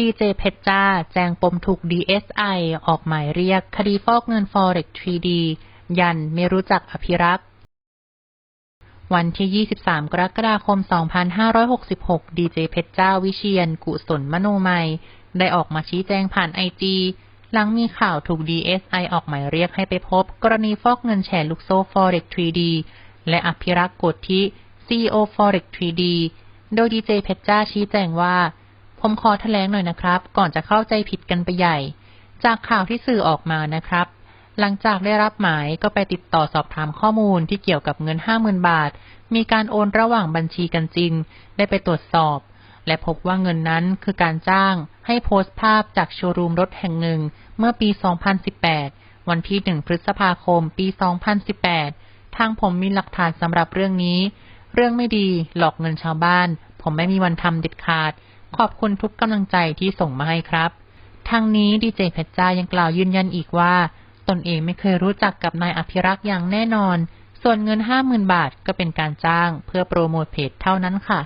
ดีเจเพชรจ้า แจงปมถูก DSI ออกหมายเรียก คดีฟอกเงิน Forex 3D ยันไม่รู้จักอภิรักษ์ วันที่ 23 กรกฎาคม 2566 ดีเจเพชรจ้าวิเชียน กุศลมโนมัย ได้ออกมาชี้แจงผ่านไอจีหลังมีข่าวถูก DSI ออกหมายเรียกให้ไปพบ กรณีฟอกเงินแชร์ลูกโซ่ Forex 3D และอภิรักษ์กฏทิ CEO Forex 3D โดยดีเจเพชรจ้าชี้แจงว่า ผมขอแถลงหน่อยนะครับ ก่อนจะเข้าใจผิดกันไปใหญ่ จากข่าวที่สื่อออกมานะครับ หลังจากได้รับหมายก็ไปติดต่อสอบถามข้อมูลที่เกี่ยวกับเงิน50,000บาท มีการโอนระหว่างบัญชีกันจริง ได้ไปตรวจสอบ และพบว่าเงินนั้นคือการจ้าง ให้โพสต์ภาพจากโชว์รูมรถแห่งหนึ่ง เมื่อปี 2018 วันที่ 1 พฤษภาคม ปี 2018 ทางผมมีหลักฐานสำหรับเรื่องนี้ เรื่องไม่ดีหลอกเงินชาวบ้าน ผมไม่มีวันทำเด็ดขาด ขอบคุณทุกกำลังใจที่ส่งมาให้ครับ ทางนี้ดีเจเพชรจ้ายังกล่าวยืนยันอีกว่า ตนเองไม่เคยรู้จักกับนายอภิรักษ์อย่างแน่นอน ส่วนเงินห้าหมื่นบาทก็เป็นการจ้างเพื่อโปรโมทเพจเท่านั้นค่ะ